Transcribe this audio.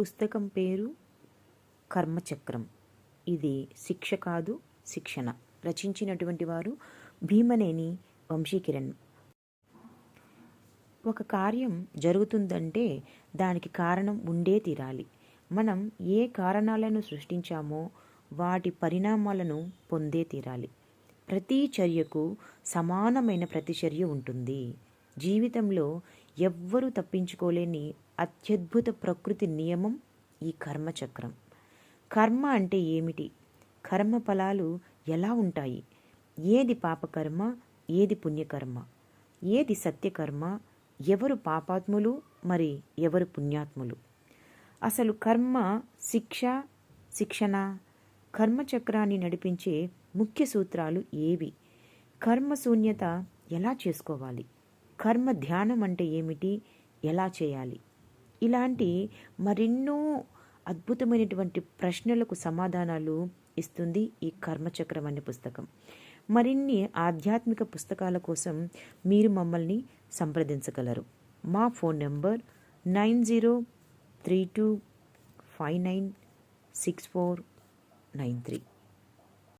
పుస్తకం పేరు కర్మచక్రం. ఇది శిక్ష కాదు శిక్షణ. రచించినటువంటి వారు భీమనేని వంశీకిరణ్. ఒక కార్యం జరుగుతుందంటే దానికి కారణం ఉండే తీరాలి. మనం ఏ కారణాలను సృష్టించామో వాటి పరిణామాలను పొందే తీరాలి. ప్రతి చర్యకు సమానమైన ప్రతిచర్య ఉంటుంది. జీవితంలో ఎవ్వరూ తప్పించుకోలేని అత్యద్భుత ప్రకృతి నియమం ఈ కర్మచక్రం. కర్మ అంటే ఏమిటి? కర్మ ఫలాలు ఎలా ఉంటాయి? ఏది పాపకర్మ ఏది పుణ్యకర్మ? ఏది సత్యకర్మ ఎవరు పాపాత్ములు మరి ఎవరు పుణ్యాత్ములు? అసలు కర్మ శిక్ష శిక్షణ కర్మచక్రాన్ని నడిపించే ముఖ్య సూత్రాలు ఏవి? కర్మ శూన్యత ఎలా చేసుకోవాలి? కర్మ ధ్యానం అంటే ఏమిటి? ఎలా చేయాలి? ఇలాంటి మరెన్నో అద్భుతమైనటువంటి ప్రశ్నలకు సమాధానాలు ఇస్తుంది ఈ కర్మచక్రం అనే పుస్తకం. మరిన్ని ఆధ్యాత్మిక పుస్తకాల కోసం మీరు మమ్మల్ని సంప్రదించగలరు. మా phone number nine zero three two five nine six four nine three.